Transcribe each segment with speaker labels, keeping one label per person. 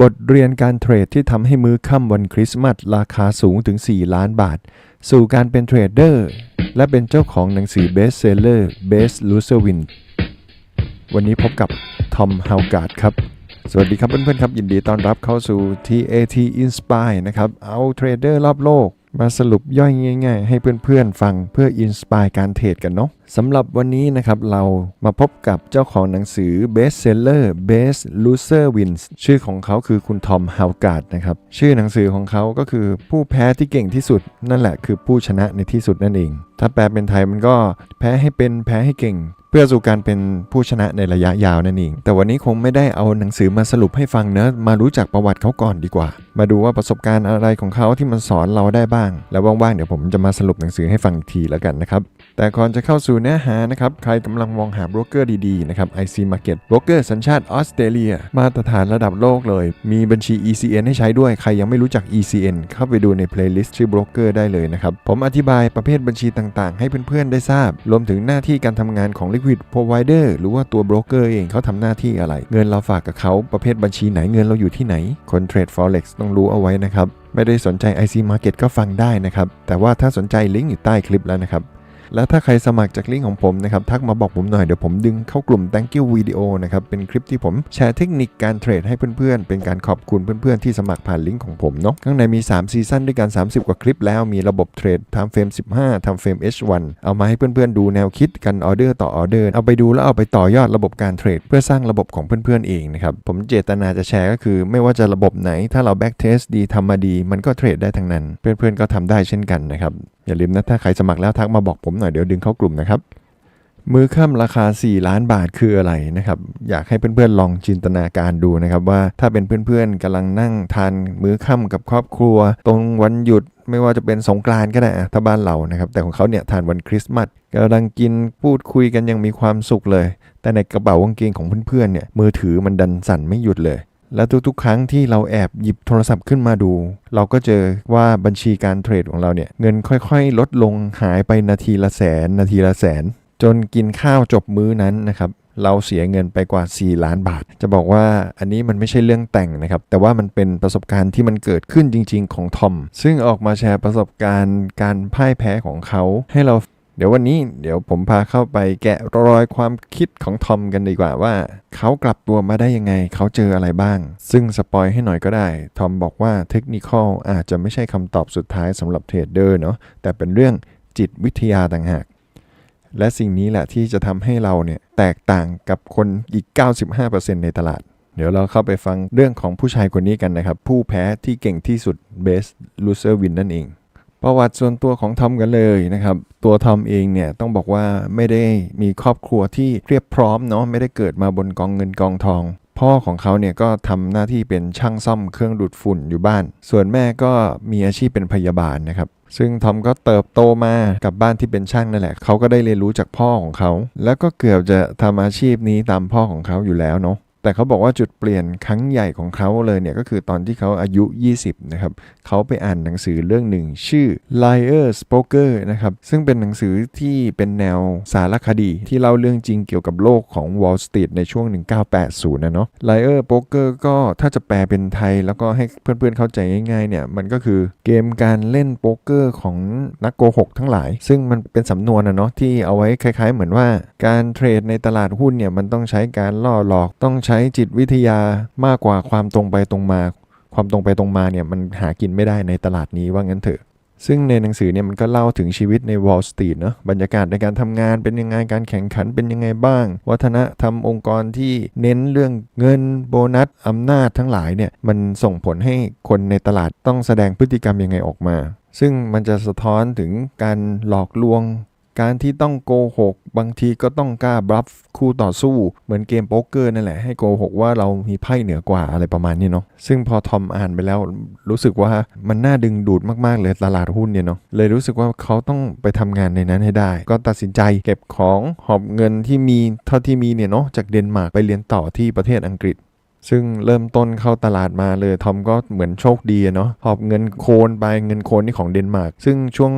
Speaker 1: บทเรียนการเทรดที่ทำให้มื้อค่ำวันคริสต์มาสราคาสูงถึง 4 ล้านบาท สู่การเป็นเทรดเดอร์ และเป็นเจ้าของหนังสือเบสเซลเลอร์ Best Loser Win วันนี้พบกับทอมฮาวการ์ดครับ สวัสดีครับเพื่อนๆครับ ยินดีต้อนรับเข้าสู่ TAT Inspire นะครับ เอาเทรดเดอร์รอบโลก มาสรุปย่อยง่ายๆ ให้เพื่อนๆฟังเพื่ออินสปายการเทรดกันเนาะ สำหรับวันนี้นะครับเรามาพบกับเจ้าของหนังสือ Best Seller Best Loser Wins ชื่อของเขาคือคุณทอมฮาวการ์ดนะครับชื่อหนังสือของเขาก็คือผู้แพ้ที่เก่งที่สุด นั่นแหละคือผู้ชนะในที่สุดนั่นเอง ถ้าแปลเป็นไทยมันก็แพ้ให้เป็นแพ้ให้เก่ง เพื่อสู่การเป็นผู้ชนะในระยะยาวนั่นเอง แต่วันนี้คงไม่ได้เอาหนังสือมาสรุปให้ฟังเนอะมารู้จักประวัติเขาก่อนดีกว่า มาดูว่าประสบการณ์อะไรของเขาที่มันสอนเราได้บ้าง แล้วว่างๆเดี๋ยวผมจะมาสรุปหนังสือให้ฟังอีกทีแล้วกันนะครับ แต่ก่อนจะเข้าสู่เนื้อหานะครับ ใครกำลังมองหาโบรกเกอร์ดีๆ นะครับ IC Market โบรกเกอร์สัญชาติออสเตรเลีย มาตรฐานระดับโลกเลย มีบัญชี ECN ให้ใช้ด้วย ใครยังไม่รู้จัก ECN เข้าไปดูในเพลย์ลิสต์ชื่อโบรกเกอร์ได้เลยนะครับ ผมอธิบายประเภทบัญชีต่างๆ ให้เพื่อนๆ ได้ทราบ รวมถึงหน้าที่การทำงานของ Liquid Provider หรือว่าตัวโบรกเกอร์เองเขาทำหน้าที่อะไร เงินเราฝากกับเขาประเภทบัญชีไหนเงินเราอยู่ที่ไหน คนเทรด Forex ต้องรู้เอาไว้นะครับไม่ได้สนใจ IC Market ก็ฟังได้นะครับ แต่ว่าถ้าสนใจลิงก์อยู่ใต้คลิปแล้วนะครับ และถ้าใครสมัครจากลิงก์ของผมนะครับทักมาบอกผมหน่อยเดี๋ยวผมดึงเข้ากลุ่ม thank you video นะครับเป็นคลิปที่ผมแชร์เทคนิคการเทรดให้เพื่อนๆ เป็นการขอบคุณเพื่อนๆ ที่สมัครผ่านลิงก์ของผมเนาะข้างในมี 3 ซีซั่นด้วยกัน 30 กว่าคลิปแล้วมีระบบเทรด time frame 15 time frame H1 เอามาให้เพื่อนๆ ดูแนวคิดกันออเดอร์ต่อออเดอร์เอาไปดูแล้วเอาไปต่อยอดระบบการเทรดเพื่อสร้างระบบของเพื่อนๆเองนะครับผมเจตนาจะแชร์ก็คือ ไม่ว่าจะระบบไหน ถ้าเรา back test ดีทำมาดี มันก็เทรดได้ทั้งนั้น เพื่อนๆก็ทำได้เช่นกันนะครับอย่าลืมนะถ้าใครสมัครแล้วทักมาบอกผมหน่อยเดี๋ยวดึงเข้ากลุ่มนะครับ มือค่ำราคา 4 ล้านบาทคืออะไรนะครับ อยากให้เพื่อนๆลองจินตนาการดูนะครับว่าถ้าเป็นเพื่อนๆกำลังนั่งทานมื้อค่ำกับครอบครัว ตรงวันหยุดไม่ว่าจะเป็นสงกรานต์ก็ได้ถ้าบ้านเรานะครับ แต่ของเขาเนี่ยทานวันคริสต์มาสกำลังกินพูดคุยกันยังมีความสุขเลย แต่ในกระเป๋ากางเกงของเพื่อนๆเนี่ยมือถือมันดันสั่นไม่หยุดเลย แล้วทุกๆ ครั้งที่เราแอบหยิบโทรศัพท์ขึ้นมาดู เราก็เจอว่าบัญชีการเทรดของเราเนี่ยเงินค่อยๆ ลดลงหายไปนาทีละแสน นาทีละแสน จนกินข้าวจบมื้อนั้นนะครับเราเสียเงินไปกว่า 4 ล้านบาท จะบอกว่าอันนี้มันไม่ใช่เรื่องแต่งนะครับ แต่ว่ามันเป็นประสบการณ์ที่มันเกิดขึ้นจริง ๆ ของทอม ซึ่งออกมาแชร์ประสบการณ์การพ่ายแพ้ของเขา ให้เรา เดี๋ยววันนี้เดี๋ยวผมพาเข้าไปแกะรอยความคิดของทอมกันดีกว่าว่า เขากลับตัวมาได้ยังไง เขาเจออะไรบ้าง ซึ่งสปอยให้หน่อยก็ได้ ทอมบอกว่าเทคนิคอลอาจจะไม่ใช่คำตอบสุดท้ายสำหรับเทรดเดอร์เนาะแต่เป็นเรื่องจิตวิทยาต่างหาก และสิ่งนี้แหละที่จะทำให้เราเนี่ยแตกต่างกับคนอีก 95%ในตลาด เดี๋ยวเราเข้าไปฟังเรื่องของผู้ชายคนนี้กันนะครับ ผู้แพ้ที่เก่งที่สุด Best Loser Win นั่นเอง ประวัติส่วนตัวของทอมกันเลยนะครับ ตัวทอมเองเนี่ยต้องบอกว่าไม่ได้มีครอบครัวที่เรียบพร้อมเนาะไม่ได้เกิดมาบนกองเงินกองทอง พ่อของเขาเนี่ยก็ทำหน้าที่เป็นช่างซ่อมเครื่องดูดฝุ่นอยู่บ้าน ส่วนแม่ก็มีอาชีพเป็นพยาบาลนะครับซึ่งทอมก็เติบโตมากับบ้านที่เป็นช่างนั่นแหละ เขาก็ได้เรียนรู้จากพ่อของเขา แล้วก็เกือบจะทำอาชีพนี้ตามพ่อของเขาอยู่แล้วเนาะ แต่เขาบอกว่าจุดเปลี่ยนครั้งใหญ่ของเขาเลยเนี่ยก็คือตอนที่เขาอายุ 20 นะครับ เขาไปอ่านหนังสือเรื่องหนึ่งชื่อ Liar's Poker นะครับ ซึ่งเป็นหนังสือที่เป็นแนวสารคดี ที่เล่าเรื่องจริงเกี่ยวกับโลกของ Wall Street ในช่วง 1980 นะเนาะ Liar Poker ก็ถ้าจะแปลเป็นไทยแล้วก็ให้เพื่อนๆเข้าใจง่ายๆเนี่ยมันก็คือเกมการเล่นโป๊กเกอร์ของนักโกหกทั้งหลาย ซึ่งมันเป็นสำนวนนะเนาะที่เอาไว้คล้าย ๆ เหมือนว่าการเทรดในตลาดหุ้นเนี่ยมันต้องใช้การล่อหลอกต้องใช้ช้จิตวิทยามากกว่าความตรงไปตรงมา ความตรงไปตรงมาเนี่ยมันหากินไม่ได้ในตลาดนี้ว่างั้นเถอะ ซึ่งในหนังสือเนี่ยมันก็เล่าถึงชีวิตใน Wall Street เนาะบรรยากาศในการทำงานเป็นยังไงการแข่งขันเป็นยังไงบ้าง วัฒนธรรมองค์กรที่เน้นเรื่องเงินโบนัสอำนาจทั้งหลายเนี่ยมันส่งผลให้คนในตลาดต้องแสดงพฤติกรรมยังไงออกมา ซึ่งมันจะสะท้อนถึงการหลอกลวง การที่ต้องโกหกบางทีก็ต้องกล้าบลัฟคู่ต่อสู้เหมือนเกมโป๊กเกอร์นั่นแหละให้โกหกว่าเรามีไพ่เหนือกว่าอะไรประมาณนี้เนาะซึ่งพอทอมอ่านไปแล้วรู้สึกว่ามันน่าดึงดูดมากๆเลยตลาดหุ้นเนี่ยเนาะเลยรู้สึกว่าเขาต้องไปทำงานในนั้นให้ได้ ก็ตัดสินใจเก็บของหอบเงินที่มีเท่าที่มีเนี่ยเนาะจากเดนมาร์กไปเรียนต่อที่ประเทศอังกฤษซึ่งเริ่มต้นเข้าตลาดมาเลยทอมก็เหมือนโชคดีเนาะหอบเงินโคนไปเงินโคนนี่ของเดนมาร์กซึ่งช่วง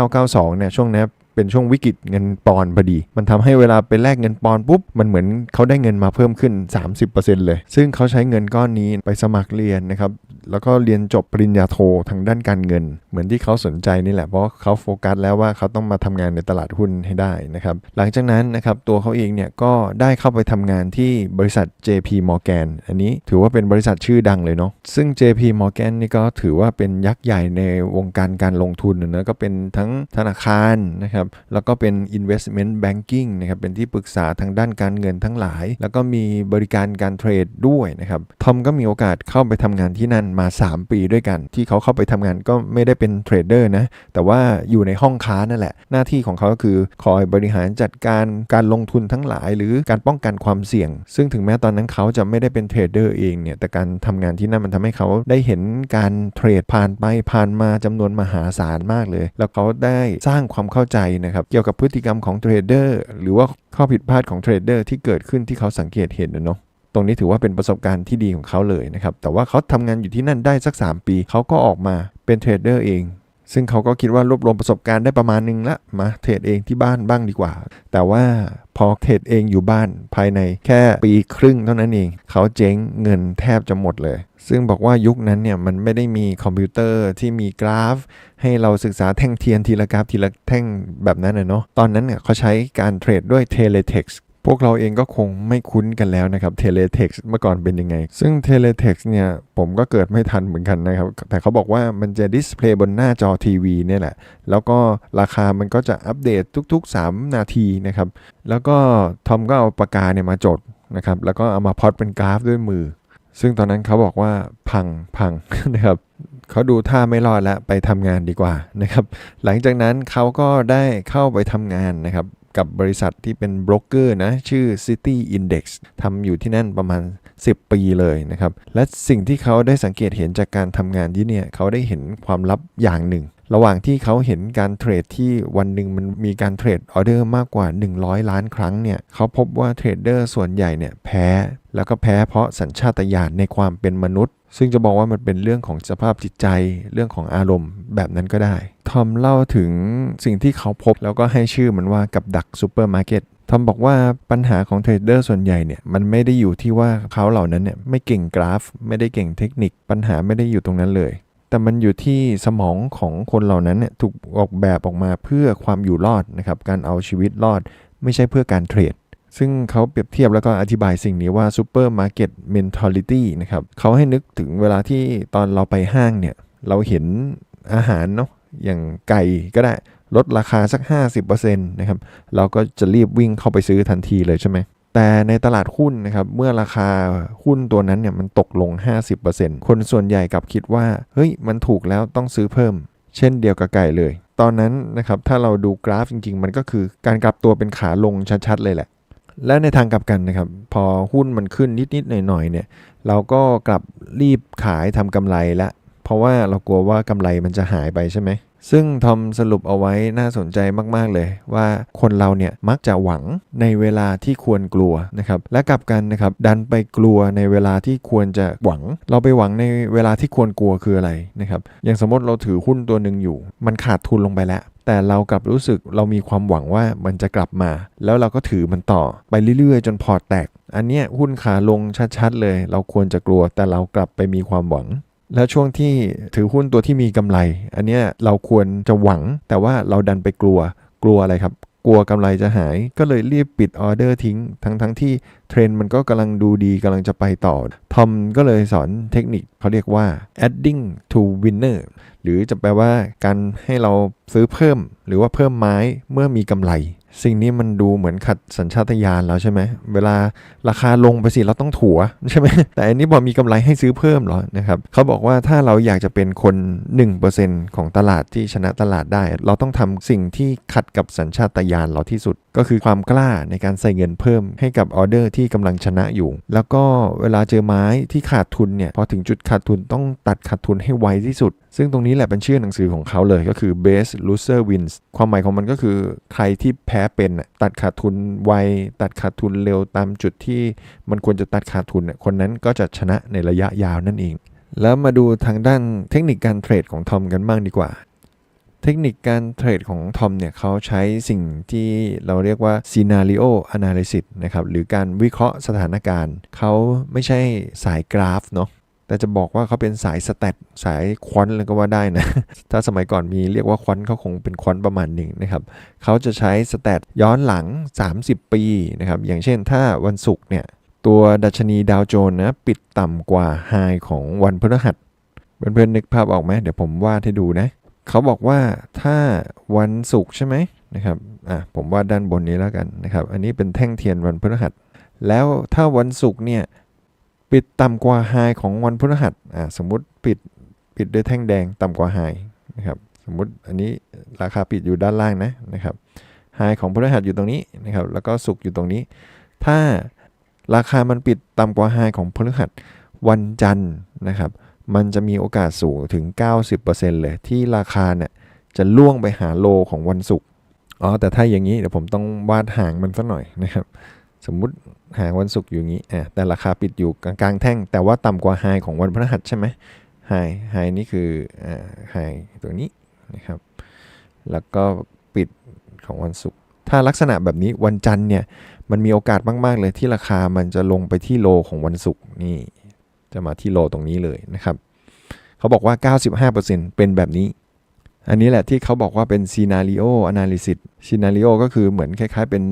Speaker 1: 1992เนี่ยช่วงนี้ เป็นช่วงวิกฤตเงินปอนพอดี มันทำให้เวลาไปแลกเงินปอนปุ๊บ มันเหมือนเขาได้เงินมาเพิ่มขึ้น 30%เลย ซึ่งเขาใช้เงินก้อนนี้ไปสมัครเรียนนะครับ แล้วก็เรียนจบปริญญาโททางด้านการเงิน เหมือนที่เขาสนใจนี่แหละเพราะเขาโฟกัสแล้วว่าเขาต้องมาทำงานในตลาดหุ้นให้ได้นะครับหลังจากนั้นนะครับตัวเขาเองเนี่ยก็ได้เข้าไปทำงานที่บริษัท JP Morgan อันนี้ถือว่าเป็นบริษัทชื่อดังเลยเนาะซึ่ง JP Morgan นี่ก็ถือว่าเป็นยักษ์ใหญ่ในวงการการลงทุนนะก็เป็นทั้งธนาคารนะครับแล้วก็เป็น investment banking นะครับเป็นที่ปรึกษาทางด้านการเงินทั้งหลาย แล้วก็มีบริการการเทรดด้วยนะครับทอมก็มีโอกาสเข้าไปทำงานที่นั่นมา 3 ปีด้วยกัน ที่เขาเข้าไปทำงานก็ไม่ได้เป็นเทรดเดอร์นะ แต่ว่าอยู่ในห้องค้านั่นแหละ หน้าที่ของเขาก็คือคอยบริหารจัดการการลงทุนทั้งหลาย หรือการป้องกันความเสี่ยง ซึ่งถึงแม้ตอนนั้นเขาจะไม่ได้เป็นเทรดเดอร์เองเนี่ยแต่การทำงานที่นั่นมันทำให้เขาได้เห็นการเทรดผ่านไปผ่านมาจำนวนมหาศาลมากเลย แล้วเขาได้สร้างความเข้าใจนะครับเกี่ยวกับพฤติกรรมของเทรดเดอร์หรือว่าข้อผิดพลาดของเทรดเดอร์ที่เกิดขึ้นที่เขาสังเกตเห็นนะเนาะ ตรงนี้ถือว่าเป็นประสบการณ์ที่ดีของเขาเลยนะครับ แต่ว่าเขาทำงานอยู่ที่นั่นได้สัก 3 ปี เขาก็ออกมาเป็นเทรดเดอร์เอง ซึ่งเขาก็คิดว่ารวบรวมประสบการณ์ได้ประมาณนึงละ มาเทรดเองที่บ้านบ้างดีกว่า แต่ว่าพอเทรดเองอยู่บ้านภายในแค่ปีครึ่งเท่านั้นเอง เขาเจ๊งเงินแทบจะหมดเลย ซึ่งบอกว่ายุคนั้นเนี่ยมันไม่ได้มีคอมพิวเตอร์ที่มีกราฟ ให้เราศึกษาแท่งเทียนทีละกราฟทีละแท่งแบบนั้นนะเนาะ ตอนนั้นเนี่ยเขาใช้การเทรดด้วย Teletext พวกเราเองก็คงไม่คุ้นกันแล้วนะครับ Teletext เมื่อก่อนเป็นยังไง ซึ่ง Teletext เนี่ยผมก็เกิดไม่ทันเหมือนกันนะครับ แต่เขาบอกว่ามันจะดิสเพลย์บนหน้าจอทีวีเนี่ยแหละ แล้วก็ราคามันก็จะอัปเดตทุกๆ 3 นาทีนะครับ แล้วก็ทอมก็เอาปากกาเนี่ยมาจดนะครับ แล้วก็เอามาพอตเป็นกราฟด้วยมือ ซึ่งตอนนั้นเขาบอกว่าพังพังนะครับเขาดูท่าไม่รอดแล้วไปทำงานดีกว่านะครับ หลังจากนั้นเขาก็ได้เข้าไปทำงานนะครับ กับบริษัทที่เป็นบรกเกอร์นะชื่อ City Index ทำอยู่ที่นั่นประมาณ 10 ปีเลยนะครับ และสิ่งที่เขาได้สังเกตเห็นจากการทำงานที่เนี่ยเขาได้เห็นความลับอย่างหนึ่ง ระหว่างที่เขาเห็นการเทรดที่วันหนึ่งมันมีการเทรดออเดอร์มากกว่า 100 ล้านครั้งเนี่ยเขาพบว่าเทรดเดอร์ส่วนใหญ่เนี่ยแพ้ แล้วก็แพ้เพราะสัญชาตญาณในความเป็นมนุษย์ ซึ่งจะบอกว่ามันเป็นเรื่องของสภาพจิตใจเรื่องของอารมณ์แบบนั้นก็ได้ ทอมเล่าถึงสิ่งที่เขาพบแล้วก็ให้ชื่อมันว่ากับดักซูเปอร์มาร์เก็ตทอมบอกว่าปัญหาของเทรดเดอร์ส่วนใหญ่เนี่ยมันไม่ได้อยู่ที่ว่าเขาเหล่านั้นเนี่ยไม่เก่งกราฟ ไม่ได้เก่งเทคนิค ปัญหาไม่ได้อยู่ตรงนั้นเลย แต่มันอยู่ที่สมองของคนเหล่านั้นเนี่ยถูกออกแบบออกมาเพื่อความอยู่รอดนะครับการเอาชีวิตรอด ไม่ใช่เพื่อการเทรด ซึ่งเขาเปรียบเทียบแล้วก็อธิบายสิ่งนี้ว่า Supermarket Mentality นะครับเขาให้นึกถึงเวลาที่ตอนเราไปห้างเนี่ย เราเห็นอาหารเนาะอย่างไก่ก็ได้ลดราคาสัก 50%นะครับเราก็จะรีบวิ่งเข้าไปซื้อทันทีเลยใช่ไหมแต่ในตลาดหุ้นนะครับเมื่อราคาหุ้นตัวนั้นเนี่ยมันตกลง 50%คนส่วนใหญ่กับคิดว่าเฮ้ยมันถูกแล้วต้องซื้อเพิ่ม เช่นเดียวกับไก่เลย ตอนนั้นนะครับถ้าเราดูกราฟจริง ๆ มันก็คือการกลับตัวเป็นขาลงชัดๆเลยแหละ และในทางกลับกันนะครับ พอหุ้นมันขึ้นนิด ๆ หน่อย ๆ เนี่ย เราก็กลับรีบขายทำกำไรละ เพราะว่าเรากลัวว่ากำไรมันจะหายไปใช่ไหม ซึ่งทอมสรุปเอาไว้น่าสนใจมาก ๆ เลย ว่าคนเราเนี่ยมักจะหวังในเวลาที่ควรกลัวนะครับ และกลับกันนะครับ ดันไปกลัวในเวลาที่ควรจะหวัง เราไปหวังในเวลาที่ควรกลัวคืออะไรนะครับ อย่างสมมติเราถือหุ้นตัวหนึ่งอยู่ มันขาดทุนลงไปแล้ว แต่เรากลับรู้สึกเรามีความหวังว่ามันจะกลับมา แล้วเราก็ถือมันต่อไปเรื่อยๆ จนพอร์ตแตก อันเนี้ยหุ้นขาลงชัดๆเลย เราควรจะกลัวแต่เรากลับไปมีความหวัง แล้วช่วงที่ถือหุ้นตัวที่มีกำไร อันเนี้ยเราควรจะหวังแต่ว่าเราดันไปกลัวกลัวอะไรครับ กลัวกำไรจะหาย ก็เลยรีบปิดออเดอร์ทิ้ง ทั้งทั้งที่เทรนด์มันก็กำลังดูดีกำลังจะไปต่อ ทอมก็เลยสอนเทคนิคเขาเรียกว่า adding to winner หรือจะแปลว่าการให้เราซื้อเพิ่ม หรือว่าเพิ่มไม้เมื่อมีกำไร สิ่งนี้มันดูเหมือนขัดสัญชาตญาณแล้วใช่ไหม เวลาราคาลงไปสิเราต้องถัวใช่ไหม แต่อันนี้บอกมีกำไรให้ซื้อเพิ่มเหรอนะครับเขาบอกว่าถ้าเราอยากจะเป็นคน 1%ของตลาดที่ชนะตลาดได้ เราต้องทำสิ่งที่ขัดกับสัญชาตญาณเราที่สุด ก็คือความกล้าในการใส่เงินเพิ่มให้กับออเดอร์ที่กำลังชนะอยู่ แล้วก็เวลาเจอไม้ที่ขาดทุนเนี่ยพอถึงจุดขาดทุนต้องตัดขาดทุนให้ไวที่สุด ซึ่งตรงนี้แหละเป็นชื่อหนังสือของเขาเลยก็คือ best loser wins ความหมายของมันก็คือใครที่แพ้เป็นตัดขาดทุนไวตัดขาดทุนเร็วตามจุดที่มันควรจะตัดขาดทุนน่ะคนนั้นก็จะชนะในระยะยาวนั่นเอง แล้วมาดูทางด้านเทคนิคการเทรดของทอมกันบ้างดีกว่า เทคนิคการเทรดของทอมเนี่ยเขาใช้สิ่งที่เราเรียกว่า scenario analysis นะครับหรือการวิเคราะห์สถานการณ์ เขาไม่ใช่สายกราฟเนาะแต่จะบอกว่าเขาเป็นสายสแตทสายควอนเลยก็ว่าได้นะ ถ้าสมัยก่อนมีเรียกว่าควอนเขาคงเป็นควอนประมาณหนึ่งนะครับ เขาจะใช้สแตทย้อนหลัง 30 ปีนะครับ อย่างเช่นถ้าวันศุกร์เนี่ย ตัวดัชนีดาวโจนส์นะปิดต่ำกว่าไฮของวันพฤหัสเพื่อนๆนึกภาพออกไหมเดี๋ยวผมวาดให้ดูนะ เขาบอกว่าถ้าวันศุกร์ใช่ไหมนะครับอะผมวาดด้านบนนี้แล้วกันนะครับ อันนี้เป็นแท่งเทียนวันพฤหัส แล้วถ้าวันศุกร์เนี่ยปิดต่ำกว่าไฮของวันพฤหัสอะสมมุติปิดปิดด้วยแท่งแดงต่ำกว่าไฮนะครับสมมุติอันนี้ราคาปิดอยู่ด้านล่างนะนะครับไฮของพฤหัสอยู่ตรงนี้นะครับแล้วก็ศุกร์อยู่ตรงนี้ ถ้าราคามันปิดต่ำกว่าไฮของพฤหัสวันจันทร์นะครับ มันจะมีโอกาสสูงถึง 90%เลยที่ราคาเนี่ยจะล่วงไปหาโลของวันศุกร์อ๋อแต่ถ้าอย่างนี้เดี๋ยวผมต้องวาดหางมันสักหน่อยนะครับสมมุติหางวันศุกร์อยู่งี้อะแต่ราคาปิดอยู่กลางๆแท่ง แต่ว่าต่ำกว่าไฮของวันพฤหัสใช่ไหมไฮไฮนี่คืออ่าไฮตัวนี้นะครับแล้วก็ปิดของวันศุกร์ถ้าลักษณะแบบนี้วันจันทร์เนี่ยมันมีโอกาสมาก ๆ เลยที่ราคามันจะลงไปที่โลของวันศุกร์นี่ จะมาที่โลตรงนี้เลยนะครับเขาบอกว่า 95%เป็นแบบนี้ อันนี้แหละที่เขาบอกว่าเป็น scenario analysis scenario ก็คือเหมือนคล้ายๆเป็น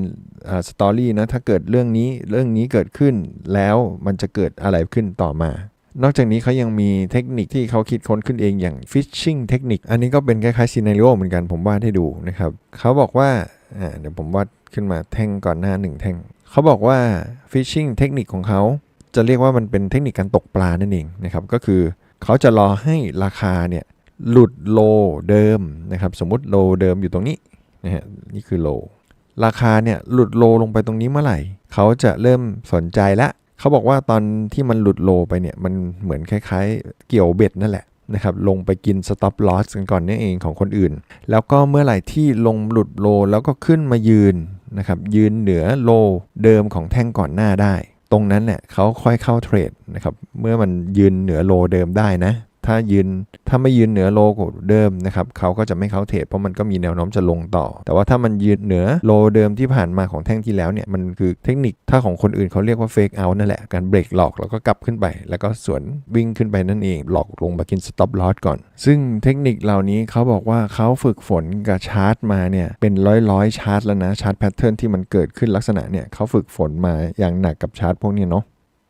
Speaker 1: สตอรี่นะถ้าเกิดเรื่องนี้เรื่องนี้เกิดขึ้นแล้วมันจะเกิดอะไรขึ้นต่อมานอกจากนี้เขายังมีเทคนิคที่เขาคิดค้นขึ้นเองอย่าง fishing เทคนิคอันนี้ก็เป็นคล้ายๆ scenario เหมือนกันผมวาดให้ดูนะครับเขาบอกว่าอ่าเดี๋ยวผมวาดขึ้นมาแท่งก่อนหน้าหนึ่งแท่ง เขาบอกว่า fishing เทคนิคของเขา จะเรียกว่ามันเป็นเทคนิคการตกปลานั่นเองนะครับก็คือเขาจะรอให้ราคาเนี่ยหลุดโลเดิมนะครับสมมุติโลเดิมอยู่ตรงนี้นะฮะนี่คือโลราคาเนี่ยหลุดโลลงไปตรงนี้เมื่อไหร่ เขาจะเริ่มสนใจละเขาบอกว่าตอนที่มันหลุดโลไปเนี่ยมันเหมือนคล้ายๆ เกี่ยวเบ็ดนั่นแหละนะครับลงไปกิน stop loss กันก่อนนี่เองของคนอื่น แล้วก็เมื่อไหร่ที่ลงหลุดโลแล้วก็ขึ้นมายืนนะครับยืนเหนือโลเดิมของแท่งก่อนหน้าได้ ตรงนั้นเนี่ยเขาค่อยเข้าเทรดนะครับ เมื่อมันยืนเหนือโลเดิมได้นะ ถ้ายืนถ้าไม่ยืนเหนือโลเดิมนะครับเขาก็จะไม่เข้าเทรดเพราะมันก็มีแนวโน้มจะลงต่อ แต่ว่าถ้ามันยืนเหนือโลเดิมที่ผ่านมาของแท่งที่แล้วเนี่ยมันคือเทคนิคถ้าของคนอื่นเขาเรียกว่าเฟกเอานั่นแหละการเบรกหลอกแล้วก็กลับขึ้นไป แล้วก็สวนวิ่งขึ้นไปนั่นเองหลอกลงมากินสต็อปลอสก่อน ซึ่งเทคนิคเหล่านี้เขาบอกว่าเขาฝึกฝนกับชาร์ตมาเนี่ยเป็นร้อยร้อยๆชาร์ตแล้วนะชาร์ตแพทเทิร์นที่มันเกิดขึ้นลักษณะเนี่ยเขาฝึกฝนมาอย่างหนักกับชาร์ตพวกนี้เนาะ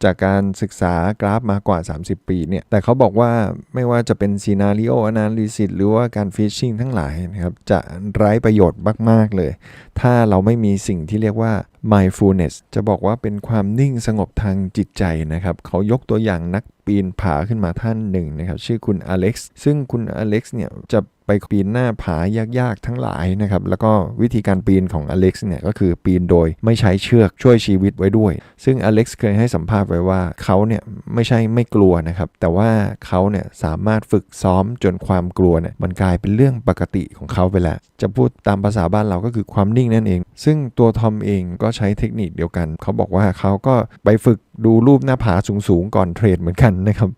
Speaker 1: จากการศึกษากราฟมากว่า 30 ปีเนี่ย แต่เขาบอกว่าไม่ว่าจะเป็นซีนารีโออนาลิซิสหรือว่าการฟิชชิงทั้งหลายนะครับ จะไร้ประโยชน์มาก ๆ เลย ถ้าเราไม่มีสิ่งที่เรียกว่า mindfulness จะบอกว่าเป็นความนิ่งสงบทางจิตใจนะครับ เขายกตัวอย่างนักปีนผาขึ้นมาท่านหนึ่งนะครับ ชื่อคุณอเล็กซ์ซึ่งคุณอเล็กซ์เนี่ยจะไปปีนหน้าผายากๆทั้งหลายนะครับ แล้วก็วิธีการปีนของอเล็กซ์เนี่ยก็คือปีนโดยไม่ใช้เชือกช่วยชีวิตไว้ด้วย ซึ่งอเล็กซ์เคยให้สัมภาษณ์ไว้ว่าเขาเนี่ยไม่ใช่ไม่กลัวนะครับ แต่ว่าเขาเนี่ยสามารถฝึกซ้อมจนความกลัวเนี่ยมันกลายเป็นเรื่องปกติของเขาไปแล้ว จะพูดตามภาษาบ้านเราก็คือความนิ่งนั่นเอง ซึ่งตัวทอมเองก็ใช้เทคนิคเดียวกัน เขาบอกว่าเขาก็ไปฝึกดูรูปหน้าผาสูงๆก่อนเทรดเหมือนกันนะครับ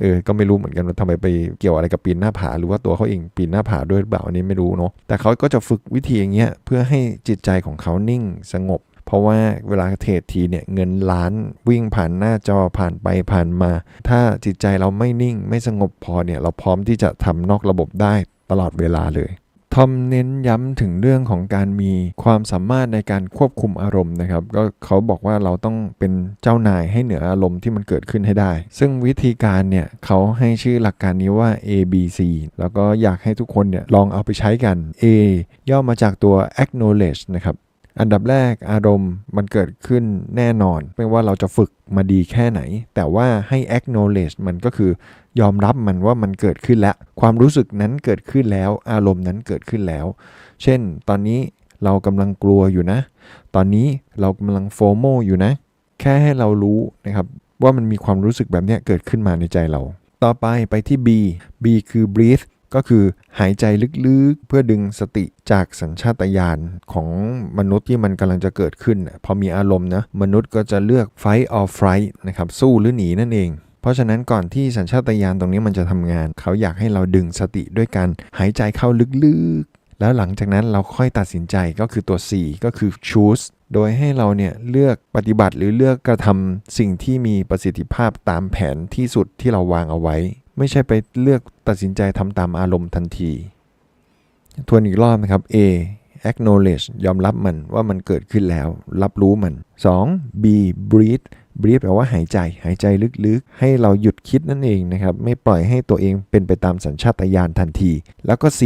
Speaker 1: เออ ก็ไม่รู้เหมือนกันว่าทำไมไปเกี่ยวอะไรกับปีนหน้าผา หรือว่าตัวเขาเองปีนหน้าผาด้วยหรือเปล่าอันนี้ไม่รู้เนาะ แต่เขาก็จะฝึกวิธีอย่างเงี้ยเพื่อให้จิตใจของเขานิ่งสงบ เพราะว่าเวลาเทรดทีเนี่ยเงินล้านวิ่งผ่านหน้าจอผ่านไปผ่านมา ถ้าจิตใจเราไม่นิ่งไม่สงบพอเนี่ยเราพร้อมที่จะทำนอกระบบได้ตลอดเวลาเลย ทอมเน้นย้ำถึงเรื่องของการมีความสามารถในการควบคุมอารมณ์นะครับ ก็เขาบอกว่าเราต้องเป็นเจ้านายให้เหนืออารมณ์ที่มันเกิดขึ้นให้ได้ ซึ่งวิธีการเนี่ยเขาให้ชื่อหลักการนี้ว่า A B C แล้วก็อยากให้ทุกคนเนี่ยลองเอาไปใช้กัน A ย่อมาจากตัว acknowledge นะครับ อันดับแรกอารมณ์มันเกิดขึ้นแน่นอน ไม่ว่าเราจะฝึกมาดีแค่ไหน แต่ว่าให้ acknowledge มันก็คือยอมรับมันว่ามันเกิดขึ้นแล้ว ความรู้สึกนั้นเกิดขึ้นแล้ว อารมณ์นั้นเกิดขึ้นแล้ว เช่น ตอนนี้เรากำลังกลัวอยู่นะ ตอนนี้เรากำลังโฟโมอยู่นะ แค่ให้เรารู้นะครับว่ามันมีความรู้สึกแบบนี้เกิดขึ้นมาในใจเรา ต่อไปไปที่ B B คือ breathe ก็คือหายใจลึกๆ เพื่อดึงสติจากสัญชาตญาณของมนุษย์ที่มันกำลังจะเกิดขึ้น พอมีอารมณ์นะมนุษย์ก็จะเลือก fight or flight นะครับสู้หรือหนีนั่นเอง เพราะฉะนั้นก่อนที่สัญชาตญาณตรงนี้มันจะทำงาน เขาอยากให้เราดึงสติด้วยการหายใจเข้าลึกๆ แล้วหลังจากนั้นเราค่อยตัดสินใจก็คือตัว C ก็คือ choose โดยให้เราเนี่ยเลือกปฏิบัติหรือเลือกกระทำสิ่งที่มีประสิทธิภาพตามแผนที่สุดที่เราวางเอาไว้ ไม่ใช่ไปเลือกตัดสินใจทำตามอารมณ์ทันที ทวนอีกรอบนะครับ A acknowledge ยอมรับมันว่ามันเกิดขึ้นแล้ว รับรู้มัน 2. B breathe breathe แปลว่าหายใจ หายใจลึกๆ ให้เราหยุดคิดนั่นเองนะครับ ไม่ปล่อยให้ตัวเองเป็นไปตามสัญชาตญาณทันที แล้วก็ C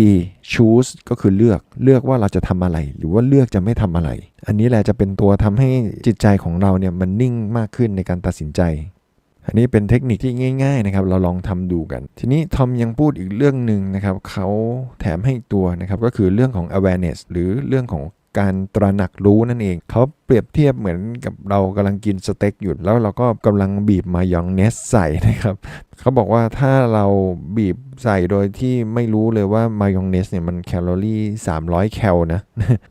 Speaker 1: choose ก็คือเลือก เลือกว่าเราจะทำอะไร หรือว่าเลือกจะไม่ทำอะไร อันนี้แหละจะเป็นตัวทำให้จิตใจของเราเนี่ยมันนิ่งมากขึ้นในการตัดสินใจ อันนี้เป็นเทคนิคที่ง่าย ๆนะครับ เราลองทำดูกัน ทีนี้ทอมยังพูดอีกเรื่องหนึ่งนะครับเขาแถมให้ตัวนะครับก็คือเรื่องของ awareness หรือเรื่องของการตระหนักรู้นั่นเองเขา เปรียบเทียบเหมือนกับเรากำลังกินสเต็กอยู่แล้วเราก็กำลังบีบมายองเนสใส่นะครับเขาบอกว่าถ้าเราบีบใส่โดยที่ไม่รู้เลยว่ามายองเนสเนี่ยมันแคลอรี่ 300 แคลนะ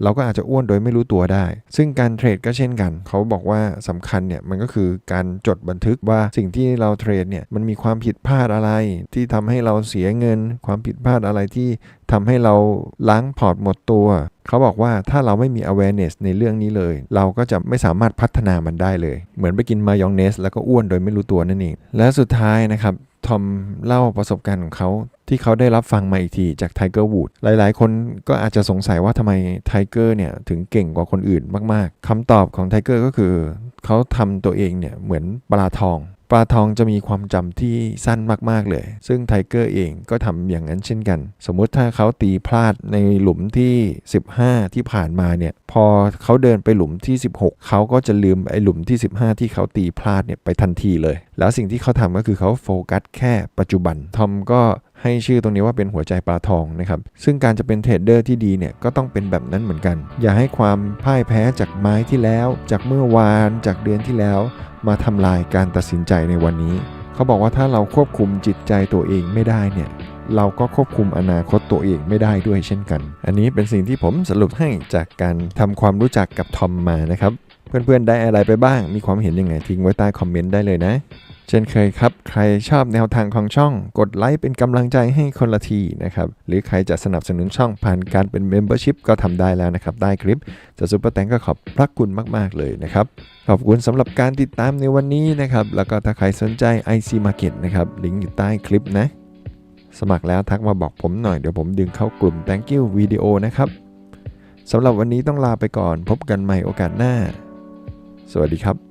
Speaker 1: เราก็อาจจะอ้วนโดยไม่รู้ตัวได้ ซึ่งการเทรดก็เช่นกัน เขาบอกว่าสำคัญเนี่ยมันก็คือการจดบันทึกว่าสิ่งที่เราเทรดเนี่ยมันมีความผิดพลาดอะไร ที่ทำให้เราเสียเงิน ความผิดพลาดอะไรที่ทำให้เราล้างพอร์ตหมดตัว เขาบอกว่าถ้าเราไม่มี awareness ในเรื่องนี้เลย เราก็จะไม่สามารถพัฒนามันได้เลย เหมือนไปกินมายองเนส แล้วก็อ้วนโดยไม่รู้ตัวนั่นเอง และสุดท้ายนะครับทอมเล่าประสบการณ์ของเขาที่เขาได้รับฟังมาอีกทีจากไทเกอร์วูดหลายๆ คนก็อาจจะสงสัยว่าทำไมไทเกอร์เนี่ยถึงเก่งกว่าคนอื่นมากๆคำตอบของไทเกอร์ก็คือ เขาทำตัวเองเนี่ยเหมือนปลาทอง ปลาทองจะมีความจำที่สั้นมากๆเลย ซึ่งไทเกอร์เองก็ทำอย่างนั้นเช่นกัน สมมุติถ้าเขาตีพลาดในหลุมที่ 15 ที่ผ่านมาเนี่ย พอเขาเดินไปหลุมที่ 16 เขาก็จะลืมไอ้หลุมที่ 15 ที่เขาตีพลาดเนี่ยไปทันทีเลย แล้วสิ่งที่เขาทำก็คือเขาโฟกัสแค่ปัจจุบันทอมก็ ให้ชื่อตรงนี้ว่าเป็นหัวใจปลาทองนะครับซึ่งการจะเป็นเทรดเดอร์ที่ดีเนี่ยก็ต้องเป็นแบบนั้นเหมือนกัน อย่าให้ความพ่ายแพ้จากไม้ที่แล้ว จากเมื่อวานจากเดือนที่แล้ว มาทำลายการตัดสินใจในวันนี้ เขาบอกว่าถ้าเราควบคุมจิตใจตัวเองไม่ได้เนี่ยเราก็ควบคุมอนาคตตัวเองไม่ได้ด้วยเช่นกัน อันนี้เป็นสิ่งที่ผมสรุปให้จากการทำความรู้จักกับทอมมานะครับ เพื่อนๆได้อะไรไปบ้าง มีความเห็นยังไงทิ้งไว้ใต้คอมเมนต์ได้เลยนะ เช่นเคยครับ ใครชอบแนวทางของช่อง กดไลค์เป็นกำลังใจให้คนละทีนะครับ หรือใครจะสนับสนุนช่องผ่านการเป็น Membership ก็ทำได้แล้วนะครับ ได้คลิปจะซุปเปอร์แตงก็ขอบพระคุณมาก ๆ เลยนะครับ ขอบคุณสำหรับการติดตามในวันนี้นะครับ แล้วก็ถ้าใครสนใจ IC Market นะครับ ลิงก์อยู่ใต้คลิปนะ สมัครแล้วทักมาบอกผมหน่อย เดี๋ยวผมดึงเข้ากลุ่ม Thank you วิดีโอนะครับสำหรับวันนี้ต้องลาไปก่อน พบกันใหม่โอกาสหน้า สวัสดีครับ